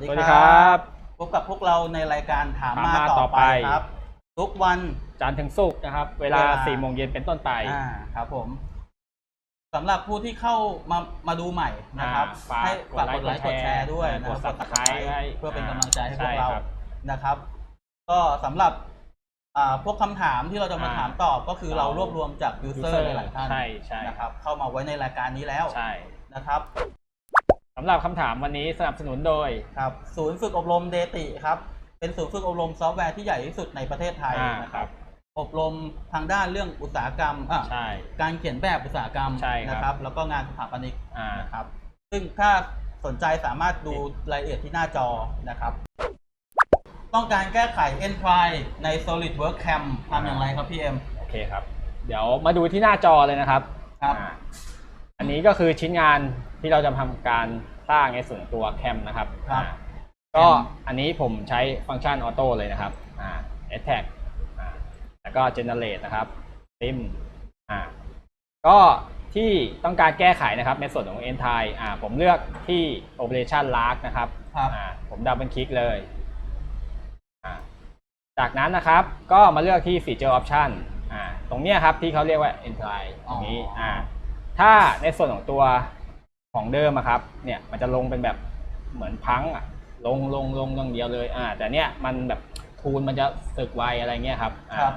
วัสดีสวัสดีคครัรับบพบกับพวกเราในรายการถามถามมามาต่ต่ออไป ไปครับ ทุกวัน จันทร์ถึงศุกร์นะครับ เวลาเวลา 4โมงเย็นเป็นต้นไป อ่าครับผมสำหรับผู้ที่เข้ามามาดูใหม่นะครับอ่าฝากให้กฝาดกไลกค์ดไลค์กกดดแชแชร์ร์ด้วยกนะดครับ Subscribe ไว้เพื่อเป็นกำลังใจให้พใช่วกเราครับนะครับ ก็สำหรับอ่าพวกคำถามที่เราจะมาอ่าถามตอบก็คือเรารวบรวมจากยูเซอ user ร์หลายๆท่านใช่ใช่ นะครับ เข้ามาไว้ในรายการนี้แล้วใช่ นะครับสำหรับคำถามวันนี้สนับสนุนโดย ครับศูนย์ฝึกอบรมเดติครับ เป็นศูนย์ฝึกอบรมซอฟต์แวร์ที่ใหญ่ที่สุดในประเทศไทยอ่านะคครัรับ บ อบรมทางด้านเรื่องอุตสาหกรรมอะใช่ การเขียนแบบอุตสาหกรรมใช่ครับ นะครับ แล้วก็งานสถาปนิกอ่า นะครับ ซึ่งถ้าสนใจสามารถดูรายละเอียดที่หน้าจอนะครับ ต้องการแก้ไข e n t r y ใน SolidWorks Cam ทำอย่างไรครับพี่เอ็ม โอเคครับ เดี๋ยวมาดูที่หน้าจอเลยนะครับครับ อ่า อันนี้ก็คือชิ้นงานที่เราจะทำการสร้างในส่วนตัวแคมนะครับครับ อ่าก็อันนี้ผมใช้ฟังก์ชันออโต้เลยนะครับอ่า attack อ่าแล้วก็ generate นะครับ sim อ่าก็ที่ต้องการแก้ไขนะครับในส่วนของ end time อ่าผมเลือกที่ operation lark นะครับครับ อ่าผมดับเบิลคลิกเลยอ่าจากนั้นนะครับก็มาเลือกที่ feature option อ่าตรงเนี้ยครับที่เขาเรียกว่า end time ตรงนี้อ๋ออ่ อ่า ถ้าในส่วนของตัวของเดิมอะครับ เนี่ยมันจะลงเป็นแบบเหมือนพังอะลงลงลงอย่างเดียวเลย อ่า แต่เนี้ยมันแบบทูลมันจะสึกไวอะไรเงี้ยครับอ่าครับ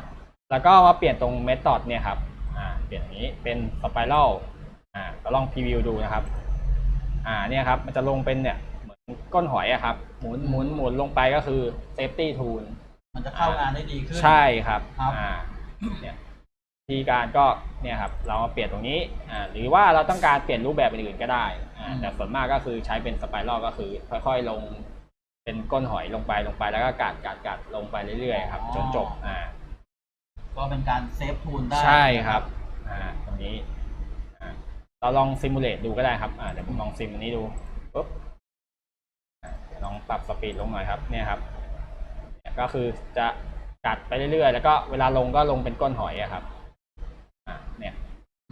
แล้วก็มาเปลี่ยนตรง method เนี่ยครับ อ่า เปลี่ยนอย่างนี้เป็น spiral อ่าเราลองพรีวิวดูนะครับ อ่า เนี่ยครับ มันจะลงเป็นเนี่ยเหมือนก้นหอยอะครับ หมุนหมุนหมุนลงไปก็คือ safety tool มันจะเข้างานได้ดีขึ้น ใช่ครับ ครับ อ่า เนี่ย ทีการก็เนี่ยครับเรามาเปลี่ยนตรงนี้อ่าหรือว่าเราต้องการเปลี่ยนรูปแบบอื่นๆก็ได้อ่าแต่ส่วนมากก็คือใช้เป็นสไปรัลก็คือ ค่อยๆลง เป็นก้นหอยลงไปลงไปแล้วก็กัดกัดกัดลงไปเรื่อยๆครับจนจบอ่าก็เป็นการเซฟทูลได้ใช่ครับอ่าตรงนี้อ่าเราลองซิมูเลตดูก็ได้ครับอ่าเดี๋ยวผมลองซิมอันนี้ดูปุ๊บอ่าเดี๋ยวลองปรับสปีดลงหน่อยครับเนี่ยครับเนี่ยก็คือจะกัดไปเรื่อยๆ แล้วก็เวลาลงก็ลงเป็นก้นหอยอะครับอ่าเนี่ย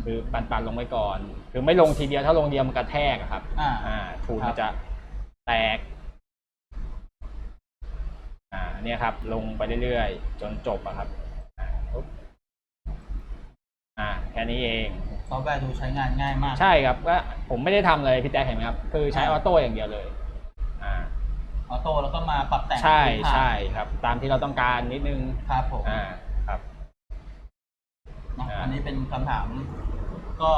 คือปันๆลงไปก่อน คือไม่ลงทีเดียวถ้าลงเดียวมันกระแทกอะครับ อ่า อ่าทูนครับมันจะแตก อ่า เนี่ยครับ ลงไปเรื่อยๆ จนจบอะครับ อ่าปุ๊บอ่าแค่นี้เอง ซอฟต์แวร์ดูใช้งานง่ายมาก ใช่ครับก็ผมไม่ได้ทำเลยพี่แจ๊คเห็นไหมครับ คือใช้ออ่าอโต้อย่างเดียวเลย อ่า ออโต้แล้วก็มาปรับแต่งใช่พื้นฐานใช่ครับ ตามที่เราต้องการนิดนึง ครับผม อ่า ครับ เนาะอ่า อันนี้เป็นคำถาม ก็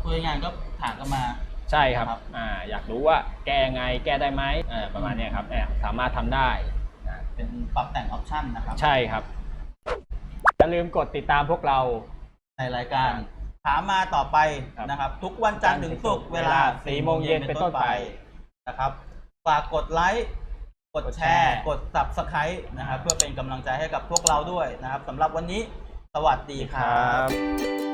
พูดง่ายๆก็ถามกันมา ใช่ครับครับ อ่าอยากรู้ว่าแก้ไงแก้ได้ไหมเออประมาณเนี้ยครับเนี่ยสามารถทำได้อ่าเป็นปรับแต่งออปชันนะครับใช่ครับอย่าลืมกดติดตามพวกเรา ในรายการ ถามมาต่อไปครับ นะครับ ทุกวันจันทร์ถึงศุกร์เวลา4โมงเย็นเป็นต้นไปนะครับฝากกดไลค์กดแชร์ กด subscribe นะครับ เพื่อเป็นกำลังใจให้กับพวกเราด้วยนะครับสำหรับวันนี้ สวัสดีครับ บ